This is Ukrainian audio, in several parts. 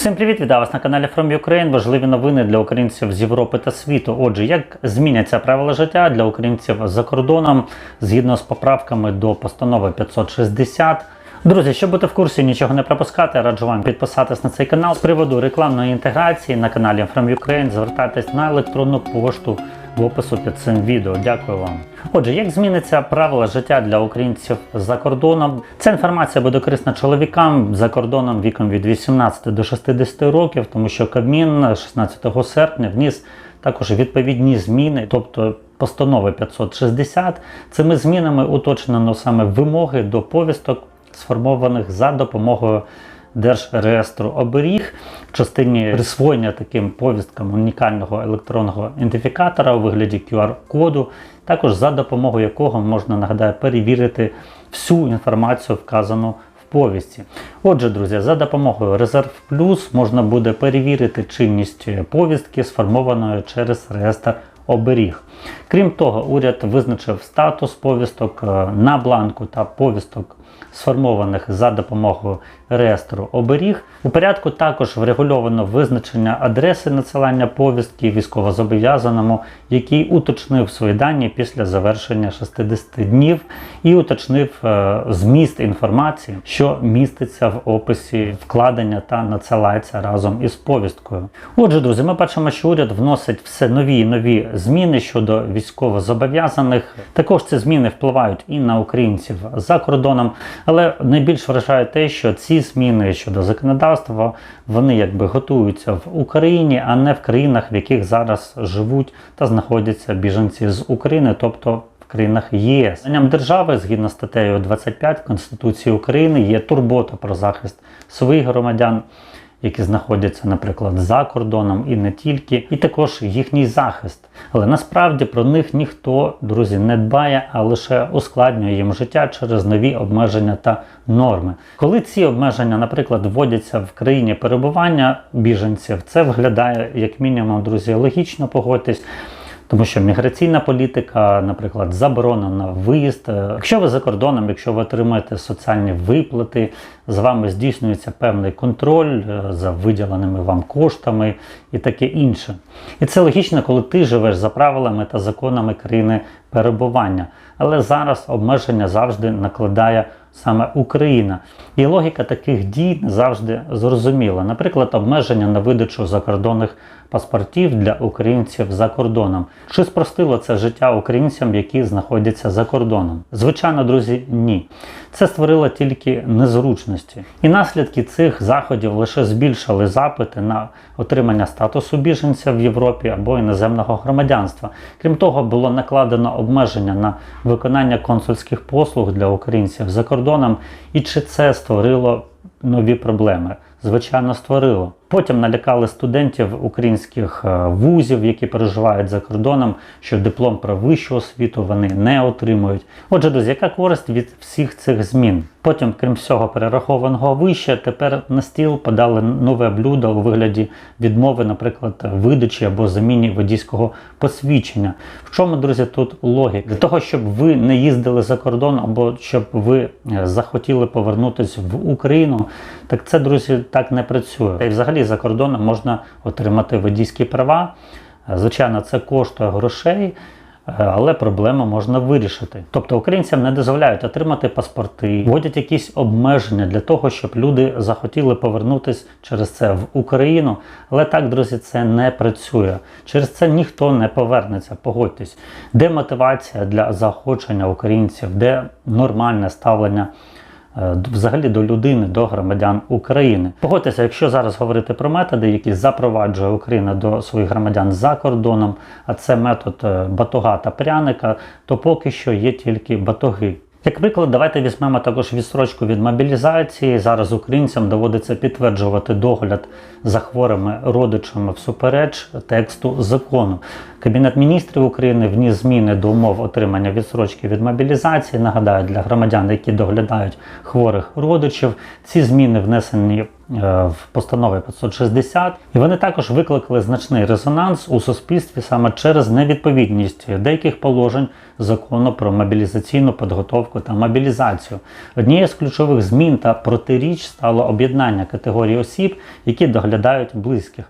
Всім привіт, вітаю вас на каналі From Ukraine. Важливі новини для українців з Європи та світу. Отже, як зміняться правила життя для українців за кордоном згідно з поправками до постанови 560. Друзі, щоб бути в курсі, нічого не пропускати, раджу вам підписатись на цей канал з приводу рекламної інтеграції на каналі From Ukraine. Звертайтесь на електронну пошту в опису під цим відео. Дякую вам. Отже, як зміниться правила життя для українців за кордоном? Ця інформація буде корисна чоловікам за кордоном віком від 18 до 60 років, тому що Кабмін 16 серпня вніс також відповідні зміни, тобто постанови 560. Цими змінами уточнено саме вимоги до повісток, сформованих за допомогою Держреєстру оберіг в частині присвоєння таким повісткам унікального електронного ідентифікатора у вигляді QR-коду, також за допомогою якого можна нагадаю перевірити всю інформацію, вказану в повісті. Отже, друзі, за допомогою Резерв Плюс можна буде перевірити чинність повістки, сформованої через реєстр оберіг. Крім того, уряд визначив статус повісток е, на бланку та повісток, сформованих за допомогою реєстру оберіг. У порядку також врегульовано визначення адреси надсилання повістки військовозобов'язаному, який уточнив свої дані після завершення 60 днів і уточнив е, зміст інформації, що міститься в описі вкладення та надсилається разом із повісткою. Отже, друзі, ми бачимо, що уряд вносить все нові і нові зміни щодо військовозобов'язаних. Також ці зміни впливають і на українців за кордоном, але найбільш вражає те, що ці зміни щодо законодавства вони якби готуються в Україні, а не в країнах, в яких зараз живуть та знаходяться біженці з України, тобто в країнах ЄС. Занням держави, згідно з статтею 25 Конституції України, є турбота про захист своїх громадян. Які знаходяться, наприклад, за кордоном і не тільки, і також їхній захист. Але насправді про них ніхто, друзі, не дбає, а лише ускладнює їм життя через нові обмеження та норми. Коли ці обмеження, наприклад, вводяться в країні перебування біженців, це виглядає як мінімум, друзі, логічно погодьтесь. Тому що міграційна політика, наприклад, заборона на виїзд. Якщо ви за кордоном, якщо ви отримаєте соціальні виплати, з вами здійснюється певний контроль е, за виділеними вам коштами і таке інше. І це логічно, коли ти живеш за правилами та законами країни перебування. Але зараз обмеження завжди накладає саме Україна. І логіка таких дій не завжди зрозуміла. Наприклад, обмеження на видачу закордонних паспортів для українців за кордоном. Чи спростило це життя українцям, які знаходяться за кордоном? Звичайно, друзі, ні. Це створило тільки незручності. І наслідки цих заходів лише збільшили запити на отримання статусу біженця в Європі або іноземного громадянства. Крім того, було накладено обмеження на виконання консульських послуг для українців за кордоном. І чи це створило нові проблеми? Звичайно, створило. Потім налякали студентів українських е, вузів, які переживають за кордоном, що диплом про вищу освіту вони не отримують. Отже, друзі, яка користь від всіх цих змін? Потім, крім всього перерахованого вище, тепер на стіл подали нове блюдо у вигляді відмови, наприклад, видачі або заміні водійського посвідчення. В чому, друзі, тут логіка? Для того, щоб ви не їздили за кордон, або щоб ви е, захотіли повернутися в Україну, так це, друзі, так не працює. Й взагалі за кордоном можна отримати водійські права. Звичайно, це коштує грошей, е, але проблему можна вирішити. Тобто українцям не дозволяють отримати паспорти, вводять якісь обмеження для того, щоб люди захотіли повернутися через це в Україну. Але так, друзі, це не працює. Через це ніхто не повернеться. Погодьтесь, де мотивація для заохочення українців, де нормальне ставлення. Е, Взагалі до людини, до громадян України. Погодьтеся, якщо зараз говорити про методи, які запроваджує Україна до своїх громадян за кордоном, а це метод е, батога та пряника, то поки що є тільки батоги. Як приклад, давайте візьмемо також відстрочку від мобілізації. Зараз українцям доводиться підтверджувати догляд за хворими родичами всупереч тексту закону. Кабінет міністрів України вніс зміни до умов отримання відстрочки від мобілізації. Нагадаю, для громадян, які доглядають хворих родичів, ці зміни внесені в постанові 560, і вони також викликали значний резонанс у суспільстві саме через невідповідність деяких положень закону про мобілізаційну підготовку та мобілізацію. Однією з ключових змін та протиріч стало об'єднання категорій осіб, які доглядають близьких.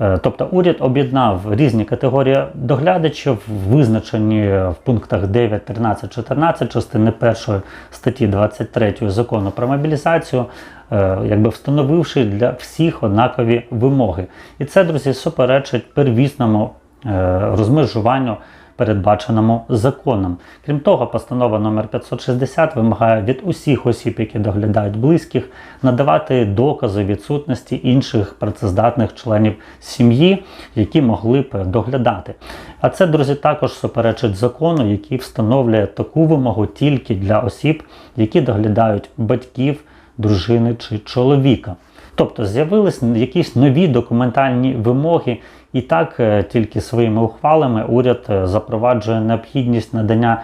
Е, Тобто уряд об'єднав різні категорії доглядачів, визначені в пунктах 9, 13, 14 частини 1 статті 23 закону про мобілізацію, е, якби встановивши для всіх однакові вимоги. І це, друзі, суперечить первісному е, розмежуванню передбаченому законом. Крім того, постанова номер 560 вимагає від усіх осіб, які доглядають близьких, надавати докази відсутності інших працездатних членів сім'ї, які могли б доглядати. А це, друзі, також суперечить закону, який встановлює таку вимогу тільки для осіб, які доглядають батьків, дружини чи чоловіка. Тобто з'явились якісь нові документальні вимоги, і так е, тільки своїми ухвалами уряд е, запроваджує необхідність надання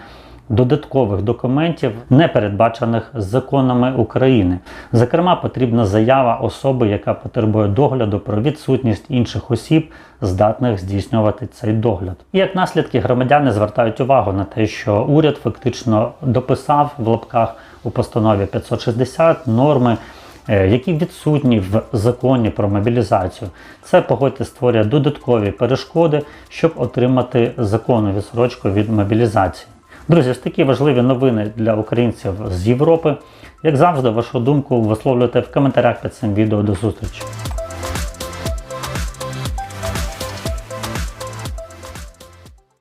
додаткових документів, не передбачених законами України. Зокрема, потрібна заява особи, яка потребує догляду про відсутність інших осіб, здатних здійснювати цей догляд. І як наслідки громадяни звертають увагу на те, що уряд фактично дописав в лапках у постанові 560 норми. Е, Які відсутні в законі про мобілізацію, це погодьте створює додаткові перешкоди, щоб отримати законну відсрочку від мобілізації. Друзі, ось такі важливі новини для українців з Європи. Як завжди, вашу думку висловлюйте в коментарях під цим відео. До зустрічі.